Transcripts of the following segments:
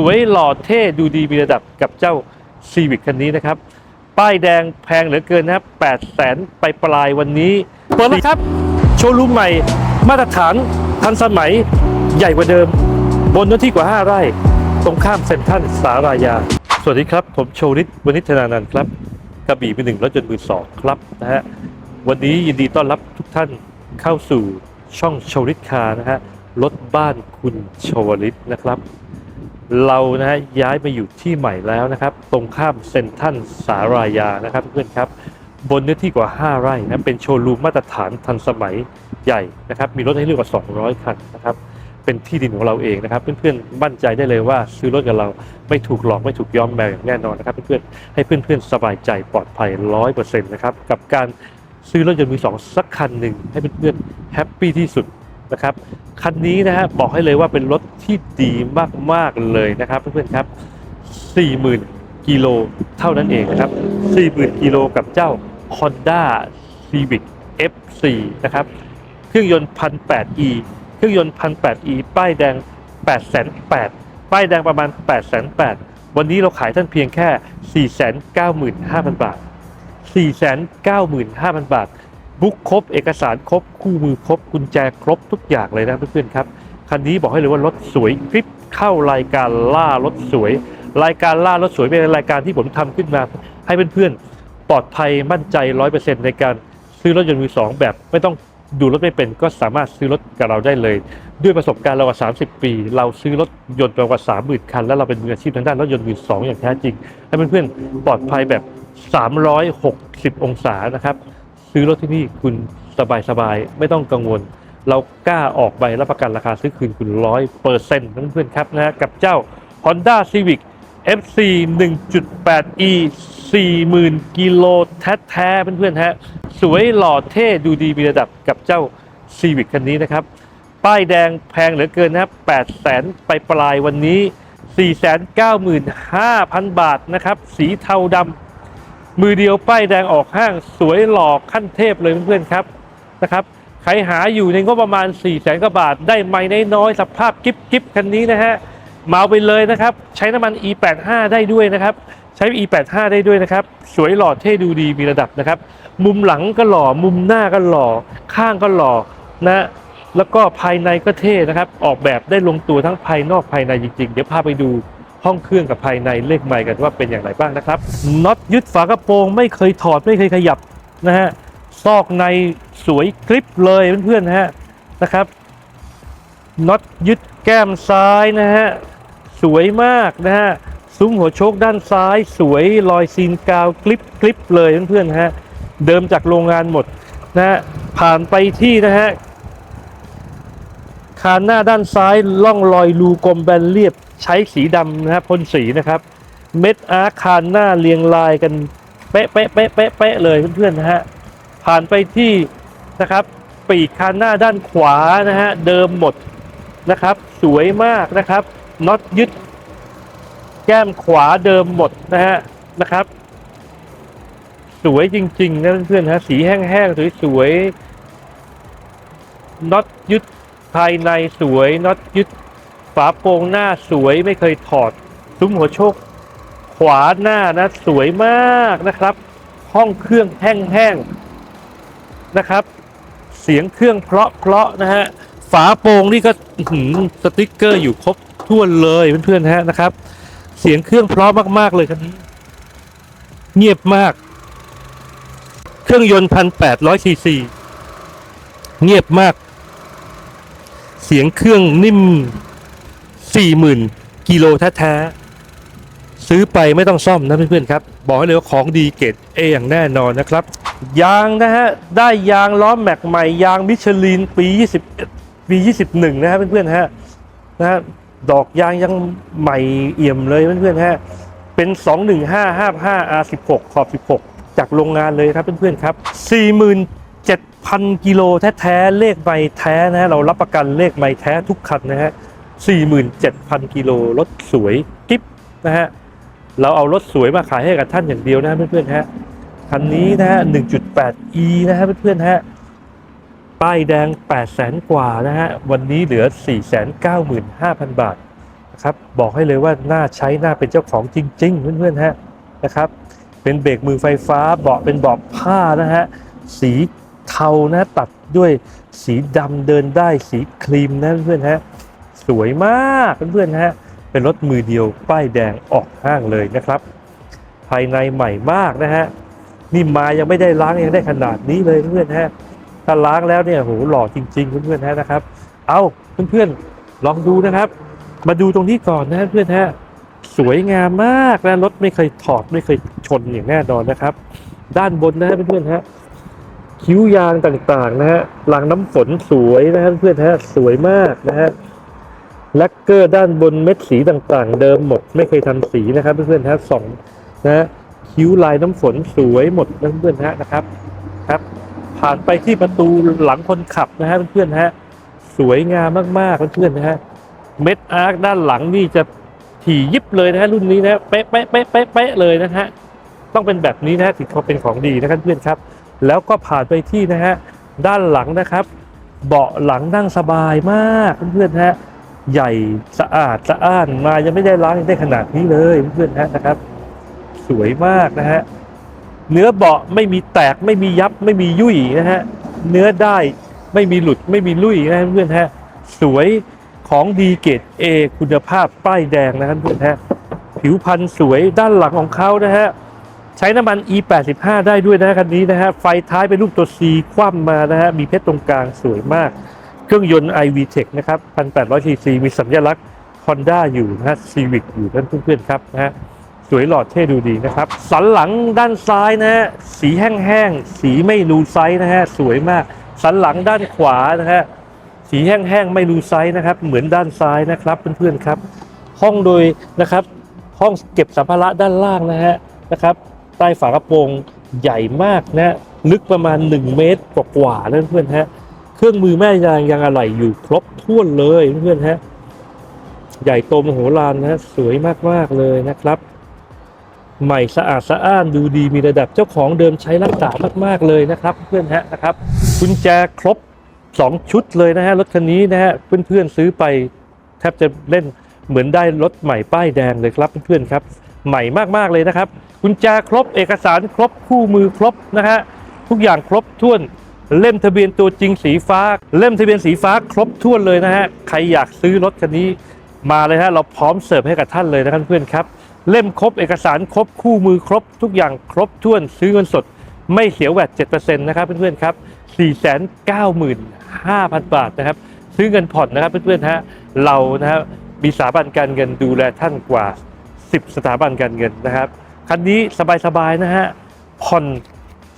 สวยหล่อเท่ดูดีมีระดับกับเจ้าซีวิ c คันนี้นะครับ ป้ายแดงแพงเหลือเกินนะครับ8แสนไปปลายวันนี้ เปิดแล้วครับ โชว์รูมใหม่มาตรฐานทันสมัยใหญ่กว่าเดิม บนเนื้อที่กว่า 5 ไร่ ตรงข้ามเซ็นทรัลสารายา สวัสดีครับ ผมโชว์นิตวณิชนานันท์ครับกระบี่มือหนึ่งรถยนต์มือสองครับนะฮะวันนี้ยินดีต้อนรับทุกท่านเข้าสู่ช่องโชว์นิตคาร์นะฮะรถบ้านคุณโชวลิตนะครับ เรานะฮะย้ายมาอยู่ที่ใหม่แล้วนะครับ ตรงข้ามเซ็นทัลสารายานะครับเพื่อนครับ บนเนื้อที่กว่า 5 ไร่นะเป็นโชว์รูมมาตรฐานทันสมัยใหญ่นะครับ มีรถให้เลือกกว่า 200 คันนะครับ เป็นที่ดินของเราเองนะครับ เพื่อนๆมั่นใจได้เลยว่าซื้อรถกับเราไม่ถูกหลอกไม่ถูกย้อมแมวอย่างแน่นอนนะครับ เพื่อนๆให้เพื่อนๆสบายใจปลอดภัย100%นะครับกับการซื้อรถยนต์มือสองสักคันหนึ่งให้เพื่อนๆแฮปปี้ที่สุด นะครับคันนี้นะฮะบอกให้เลยว่าเป็นรถที่ดีมากๆเลยนะครับ เพื่อนๆครับ40,000กิโลเท่านั้นเองนะครับ40,000กิโลกับเจ้า Honda Civic F4 นะครับเครื่องยนต์ 1,800e เครื่องยนต์ 1,800e ป้ายแดง 8,800ป้ายแดงประมาณ 8,800วันนี้เราขายท่านเพียงแค่ 495,000 บาท 495,000 บาท บุ๊กครบ เอกสารครบ คู่มือครบ กุญแจครบทุกอย่างเลยนะเพื่อนๆครับ คันนี้บอกให้เลยว่ารถสวยคลิปเข้ารายการล่ารถสวย รายการล่ารถสวยเป็นรายการที่ผมทำขึ้นมา ให้เพื่อนๆปลอดภัยมั่นใจ 100%ในการซื้อรถยนต์มือสองแบบไม่ต้องดูรถไม่เป็นก็สามารถซื้อรถกับเราได้เลย ด้วยประสบการณ์เรากว่า 30 ปี เราซื้อรถยนต์มากว่า 30,000 คัน แล้วเราเป็นมืออาชีพทางด้านรถยนต์มือสองอย่างแท้จริง ให้เพื่อนๆปลอดภัยแบบ 360 องศานะครับ ซื้อรถที่นี่คุณสบายๆไม่ต้องกังวล เรากล้าออกใบรับประกันราคาซื้อคืนคุณร้อยเปอร์เซ็นต์เพื่อนๆครับนะกับเจ้า Honda Civic FC 1.8e 40,000 กิโลแท้ๆเพื่อนๆฮะสวยหล่อเท่ดูดีมีระดับกับเจ้า Civic คันนี้นะครับ ป้ายแดงแพงเหลือเกินนะครับ8แสนไปปลายวันนี้ 495,000 บาทนะครับ สีเทาดำ มือเดียวป้ายแดงออกห้างสวยหล่อขั้นเทพเลยเพื่อนๆครับนะครับใครหาอยู่ในงบประมาณ4 0 0แสนกว่าบาท ได้ไม่น้อยๆสภาพกิ๊บกิ๊บคันนี้นะฮะเมาเอาไปเลยนะครับ ใช้น้ำมัน E85 ได้ด้วยนะครับ ใช้ E85 ได้ด้วยนะครับ สวยหล่อเท่ดูดีมีระดับนะครับ มุมหลังก็หล่อมุมหน้าก็หล่อ ข้างก็หล่อนะแล้วก็ภายในก็เท่นะครับ ออกแบบได้ลงตัวทั้งภายนอกภายในจริงๆ เดี๋ยวพาไปดู ห้องเครื่องกับภายในเลขใหม่กันว่าเป็นอย่างไรบ้างนะครับน็อตยึดฝากระโปรงไม่เคยถอดไม่เคยขยับนะฮะซอกในสวยกริปเลยเพื่อนๆนะฮะนะครับน็อตยึดแก้มซ้ายนะฮะสวยมากนะฮะซุ้มหัวโชคด้านซ้ายสวยรอยซีนกาวกริปกริปเลยเพื่อนๆนะฮะเดิมจากโรงงานหมดนะฮะผ่านไปที่นะฮะคานหน้าด้านซ้ายล่องรอยรูกลมแบนเรียบ ใช้สีดำนะครับพ่นสีนะครับ เม็ดอาร์คคานหน้าเรียงรายกันเป๊ะเป๊ะเป๊ะเป๊ะเป๊ะเลยเพื่อนๆนะฮะผ่านไปที่นะครับ ปีกคานหน้าด้านขวานะฮะเดิมหมดนะครับ สวยมากนะครับน็อตยึด แก้มขวาเดิมหมดนะฮะนะครับ สวยจริงๆนะเพื่อนๆฮะสีแห้งๆสวยๆน็อตยึดภายในสวยน็อตยึด ฝาโปรงหน้าสวยไม่เคยถอด ซุ้มหัวโชค ขวาหน้านะสวยมากนะครับ ห้องเครื่องแห้งๆนะครับ เสียงเครื่องเพราะๆนะฮะฝาโปรงนี่ก็สติกเกอร์อยู่ครบถ้วเลยเพื่อนๆฮะนะครับ เสียงเครื่องเพราะมากๆเลยคันนี้ เงียบมาก เครื่องยนต์พันแปดร้อยซีซีเงียบมาก เสียงเครื่องนิ่ม 40,000กิโลแท้ๆซื้อไปไม่ต้องซ่อมนะเพื่อนๆครับ บอกให้เลยว่าของดีเกรดเออย่างแน่นอนนะครับ ยางนะฮะ ได้ยางล้อแม็กใหม่ ยางมิชลินปี 21 ปี 21 นะฮะเพื่อนๆฮะนะฮะดอกยางยังใหม่เอี่ยมเลยเพื่อนๆฮะเป็น 21555 R16 ขอบ 16 จากโรงงานเลยครับเพื่อนๆครับ 47,000 กิโลแท้ๆเลขใบแท้นะฮะเรารับประกันเลขใบแท้ทุกคันนะฮะ 47,000 กิโลรถสวยกิ๊บนะฮะ เราเอารถสวยมาขายให้กับท่านอย่างเดียวนะเพื่อนๆฮะ คันนี้นะฮะ 1.8e นะฮะเพื่อนๆฮะ ป้ายแดง 8 0 0แสนกว่านะฮะ วันนี้เหลือ 495,000 บาทนะครับ บอกให้เลยว่าน่าใช้น่าเป็นเจ้าของจริง ๆ เพื่อนๆฮะนะครับ เป็นเบรกมือไฟฟ้าเบาะเป็นเบาะผ้านะฮะ สีเทานะตัดด้วยสีดำเดินได้สีครีมนะเพื่อนๆฮะ สวยมากเพื่อนๆฮะเป็นรถมือเดียวป้ายแดงออกห้างเลยนะครับ ภายในใหม่มากนะฮะนี่มายังไม่ได้ล้างยังได้ขนาดนี้เลยเพื่อนๆฮะถ้าล้างแล้วเนี่ยโหหล่อจริง ๆ เพื่อนๆฮะนะครับ เอาเพื่อนๆลองดูนะครับ มาดูตรงนี้ก่อนนะเพื่อนฮะสวยงามมากนะรถไม่เคยถอดไม่เคยชนอย่างแน่นอนนะครับ ด้านบนนะฮะเพื่อนๆฮะคิ้วยางต่างๆนะฮะรางน้ำฝนสวยนะฮะเพื่อนๆฮะสวยมากนะฮะ ลกเกอร์ด้านบนเม็ดสีต่างๆ เดิมหมดไม่เคยทำสีนะครับเพื่อนๆฮะสองนะฮะคิ้วลายน้ำฝนสวยหมดนะเพื่อนๆฮะนะครับครับ ผ่านไปที่ประตูหลังคนขับนะฮะเพื่อนๆฮะสวยงามมากๆเพื่อนๆนะฮะเม็ดอาร์คด้านหลังนี่จะถี่ยิบเลยนะฮะรุ่นนี้นะเป๊ะเป๊ะเป๊ะเป๊ะเป๊ะเลยนะฮะต้องเป็นแบบนี้นะฮะถึงเขาเป็นของดีนะครับเพื่อนครับ แล้วก็ผ่านไปที่นะฮะด้านหลังนะครับ เบาะหลังนั่งสบายมากเพื่อนๆฮะ ใหญ่สะอาดสะอ้านมายังไม่ได้ล้างยังได้ขนาดนี้เลยเพื่อนๆนะครับ สวยมากนะฮะเนื้อเบาะไม่มีแตกไม่มียับไม่มียุ่ยนะฮะเนื้อได้ไม่มีหลุดไม่มีลุ่ยนะเพื่อนฮะสวยของดีเกรด A คุณภาพป้ายแดงนะครับเพื่อนฮะผิวพรรณสวยด้านหลังของเขานะฮะใช้น้ำมัน E85 ได้ด้วยนะคันนี้นะฮะไฟท้ายเป็นรูปตัว C คว่ำมานะฮะมีเพชรตรงกลางสวยมาก เครื่องยนต์ iVTEC นะครับ 1,800 cc มีสัญลักษณ์ Honda อยู่นะ Civic อยู่ท่านเพื่อนๆครับนะฮะ สวยหล่อเท่ดูดีนะครับ สันหลังด้านซ้ายนะฮะ สีแห้งๆ สีไม่รูไซส์นะฮะ สวยมาก สันหลังด้านขวานะฮะ สีแห้งๆ ไม่รูไซส์นะครับ เหมือนด้านซ้ายนะครับเพื่อนๆครับ ห้องโดยนะครับ ห้องเก็บสัมภาระด้านล่างนะฮะ นะครับ ใต้ฝากระโปรงใหญ่มากนะ ลึกประมาณ 1 เมตรกว่าๆนะเพื่อนฮะ เครื่องมือแม่ยางยังอะไหล่อยู่ครบถ้วนเลยเพื่อนๆฮะ ใหญ่โตมโหฬารนะฮะสวยมากๆเลยนะครับ ใหม่สะอาดสะอ้านดูดีมีระดับเจ้าของเดิมใช้รักษามากๆเลยนะครับ เพื่อนๆฮะนะครับกุญแจครบสองชุดเลยนะฮะรถคันนี้นะฮะเพื่อนๆซื้อไปแทบจะเล่นเหมือนได้รถใหม่ป้ายแดงเลยครับเพื่อนๆครับ ใหม่มากๆเลยนะครับกุญแจครบเอกสารครบคู่มือครบนะฮะทุกอย่างครบถ้วน เล่มทะเบียนตัวจริงสีฟ้า เล่มทะเบียนสีฟ้าครบถ้วนเลยนะฮะใครอยากซื้อรถคันนี้มาเลยฮะเราพร้อมเสิร์ฟให้กับท่านเลยนะครับเพื่อนครับ เล่มครบเอกสารครบคู่มือครบทุกอย่างครบถ้วนซื้อเงินสด ไม่เสียแวด7%นะครับเพื่อนๆครับ 495,000 บาทนะครับซื้อเงินผ่อนนะครับเพื่อนๆฮะเรานะครับมีสถาบันการเงินดูแลท่านกว่า 10 สถาบันการเงินนะครับคันนี้สบายๆนะฮะผ่อน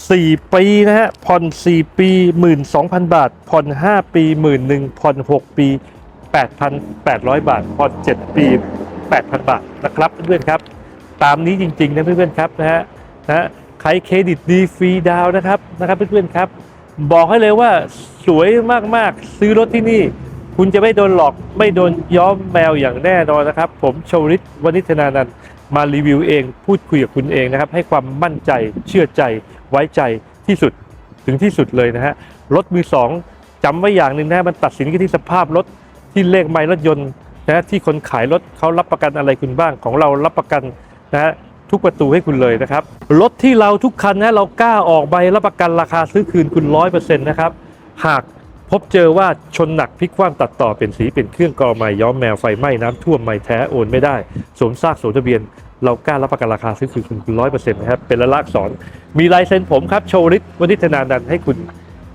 4 ปีนะฮะ ผ่อน 4 ปี 12,000 บาท ผ่อน 5 ปี11,000ผ่อน 6 ปี 8,800 บาท ผ่อน 7 ปี 8,000 บาทนะครับเพื่อนๆครับ ตามนี้จริงๆนะเพื่อนๆครับนะฮะนะใครเครดิตดีฟรีดาวนะครับนะครับเพื่อนๆครับ บอกให้เลยว่าสวยมากๆ ซื้อรถที่นี่ คุณจะไม่โดนหลอกไม่โดนย้อมแมวอย่างแน่นอนนะครับ ผมชวริตวณิชนานันท์ มารีวิวเอง พูดคุยกับคุณเองนะครับ ให้ความมั่นใจเชื่อใจไว้ใจที่สุดถึงที่สุดเลยนะฮะรถมือสองจำไว้อย่างหนึ่งนะมันตัดสินกันที่สภาพรถที่เลขไมล์รถยนต์นะฮะที่คนขายรถเขารับประกันอะไรคุณบ้างของเรารับประกันนะฮะทุกประตูให้คุณเลยนะครับรถที่เราทุกคันนะเรากล้าออกใบรับประกันราคาซื้อคืนคุณร้อยเปอร์เซ็นต์นะครับหาก พบเจอว่าชนหนักพลิกคว่ำตัดต่อเป็นสีเป็นเครื่องกรอใหม่ย้อมแมวไฟไหม้น้ำท่วมไม่แท้โอนไม่ได้สวมซากสวมทะเบียน เรากล้ารับประกันราคาซื้อคืนคุณร้อยเปอร์เซ็นต์นะครับ เป็นละลักษณ์สอนมีลายเซ็นผมครับโชว์ฤทธิ์วณิธนานันให้คุณ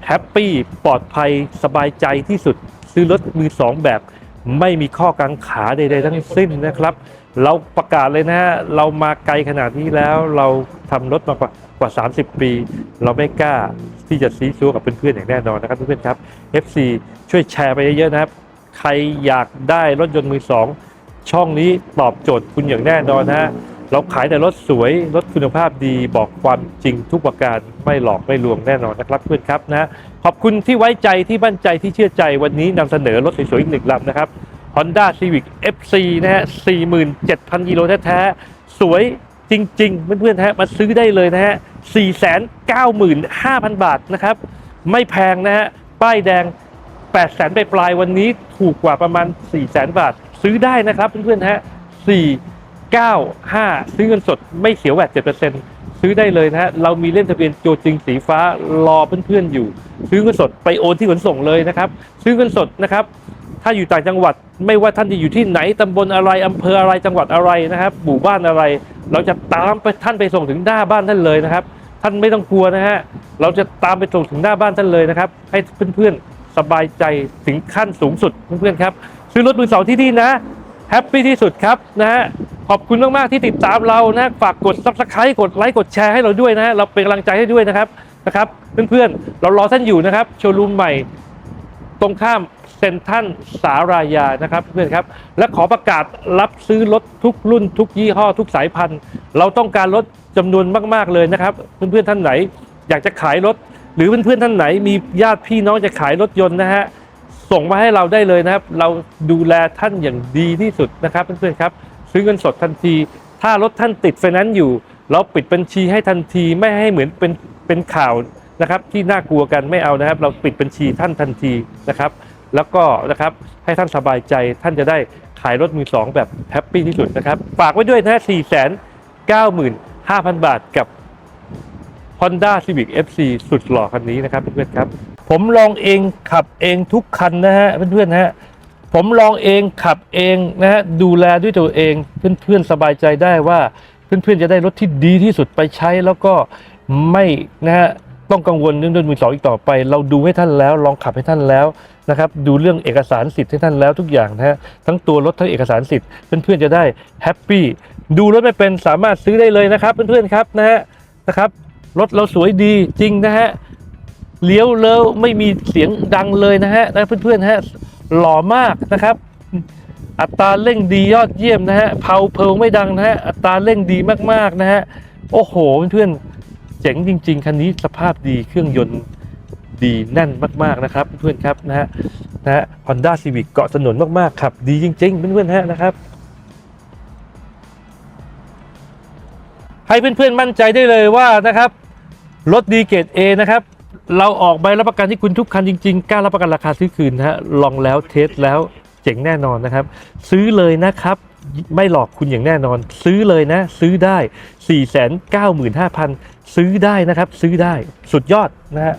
แฮปปี้ปลอดภัยสบายใจที่สุด ซื้อรถมือสองแบบ ไม่มีข้อกังขาใดๆทั้งสิ้นนะครับ เราประกาศเลยนะฮะเรามาไกลขนาดนี้แล้วเราทำรถมา กว่า 30 ปี เราไม่กล้าที่จะซีซัวกับเพื่อนๆอย่างแน่นอนนะครับเพื่อนๆครับ FC ช่วยแชร์ไปเยอะๆนะครับ ใครอยากได้รถยนต์มือสองช่องนี้ตอบโจทย์คุณอย่างแน่นอนนะฮะเราขายแต่รถสวย รถคุณภาพดีบอกความจริงทุกประการไม่หลอกไม่ลวงแน่นอนนะครับเพื่อนครับนะขอบคุณที่ไว้ใจที่มั่นใจที่เชื่อใจวันนี้นำเสนอรถสวยๆอีกหนึ่งลำนะครับ Honda Civic FC นะฮะ 47,000กิโลแท้ๆสวย จริงๆเพื่อนๆฮะมาซื้อได้เลยนะฮะ 495,000 บาทนะครับ ไม่แพงนะฮะ ป้ายแดง 800,000ไปปลายๆวันนี้ถูกกว่าประมาณ 400,000 บาท ซื้อได้นะครับเพื่อนๆฮะ 495 ซื้อเงินสดไม่เสียแวด7%ซื้อได้เลยนะฮะ เรามีเล่มทะเบียนโจจริงสีฟ้ารอเพื่อนๆอยู่ ซื้อเงินสดไปโอนที่ขนส่งเลยนะครับ ซื้อเงินสดนะครับถ้าอยู่ต่างจังหวัดไม่ว่าท่านจะอยู่ที่ไหนตำบลอะไรอำเภออะไรจังหวัดอะไรนะครับหมู่บ้านอะไร เราจะตามไปท่านไปส่งถึงหน้าบ้านท่านเลยนะครับ ท่านไม่ต้องกลัวนะฮะเราจะตามไปส่งถึงหน้าบ้านท่านเลยนะครับ ให้เพื่อนๆสบายใจถึงขั้นสูงสุดเพื่อนๆครับซื้อรถมือสองที่นี่นะแฮปปี้ที่สุดครับนะฮะขอบคุณมากๆที่ติดตามเรานะฝากกด subscribe กดไลค์กดแชร์ให้เราด้วยนะฮะเราเป็นกำลังใจให้ด้วยนะครับนะครับ เพื่อนๆเรารอท่านอยู่นะครับโชว์รูมใหม่ตรงข้าม เซ็นทรัลสารายานะครับเพื่อนครับ และขอประกาศรับซื้อรถทุกรุ่นทุกยี่ห้อทุกสายพันธุ์ เราต้องการรถจำนวนมาก ๆ เลยนะครับ เพื่อนๆท่านไหน อยากจะขายรถ หรือเพื่อนๆท่านไหน มีญาติพี่น้องจะขายรถยนต์นะฮะส่งมาให้เราได้เลยนะครับ เราดูแลท่านอย่างดีที่สุดนะครับเพื่อนๆครับ ซื้อเงินสดทันที ถ้ารถท่านติดไฟแนนซ์อยู่ เราปิดบัญชีให้ทันทีไม่ให้เหมือนเป็นเป็นข่าวนะครับ ที่น่ากลัวกันไม่เอานะครับ เราปิดบัญชีท่านทันทีนะครับ แล้วก็นะครับให้ท่านสบายใจท่านจะได้ขายรถมือสองแบบแฮปปี้ที่สุดนะครับ ฝากไว้ด้วยนะ4 9 5 0 0 0 บาทกับ Honda Civic FC สุดหล่อคันนี้นะครับเพื่อนๆครับ ผมลองเองขับเองทุกคันนะฮะเพื่อนๆนะฮะผมลองเองขับเองนะฮะดูแลด้วยตัวเองเพื่อนๆสบายใจได้ว่าเพื่อนๆจะได้รถที่ดีที่สุดไปใช้แล้วก็ไม่นะฮะต้องกังวลเรื่องรถมือสองอีกต่อไป เราดูให้ท่านแล้ว ลองขับให้ท่านแล้ว นะครับดูเรื่องเอกสารสิทธิ์ให้ท่านแล้วทุกอย่างนะฮะทั้งตัวรถทั้งเอกสารสิทธิ์เพื่อนๆจะได้แฮปปี้ดูรถไม่เป็นสามารถซื้อได้เลยนะครับเพื่อนๆครับนะฮะนะครับรถเราสวยดีจริงนะฮะเลี้ยวแล้วไม่มีเสียงดังเลยนะฮะนะเพื่อนๆฮะหล่อมากนะครับ อัตราเร่งดียอดเยี่ยมนะฮะเพาเพลไม่ดังนะฮะอัตราเร่งดีมากๆนะฮะโอ้โหเพื่อนๆเจ๋งจริง ๆคันนี้สภาพดีเครื่องยนต์ ดีแน่นมากๆนะครับเพื่อนครับนะฮะนะฮะ Honda Civic เกาะถนนมากๆขับดีจริง ๆ เพื่อนๆฮะนะครับ ให้เพื่อนๆมั่นใจได้เลยว่านะครับรถดีเกรด A นะครับเราออกใบรับประกันที่คุณทุกคันจริงๆกล้ารับประกันราคาซื้อคืนนะฮะลองแล้วเทสแล้วเจ๋งแน่นอนนะครับ ซื้อเลยนะครับไม่หลอกคุณอย่างแน่นอน ซื้อเลยนะ ซื้อได้ 4 9 5 0 0 0 ซื้อได้นะครับ ซื้อได้สุดยอดนะฮะ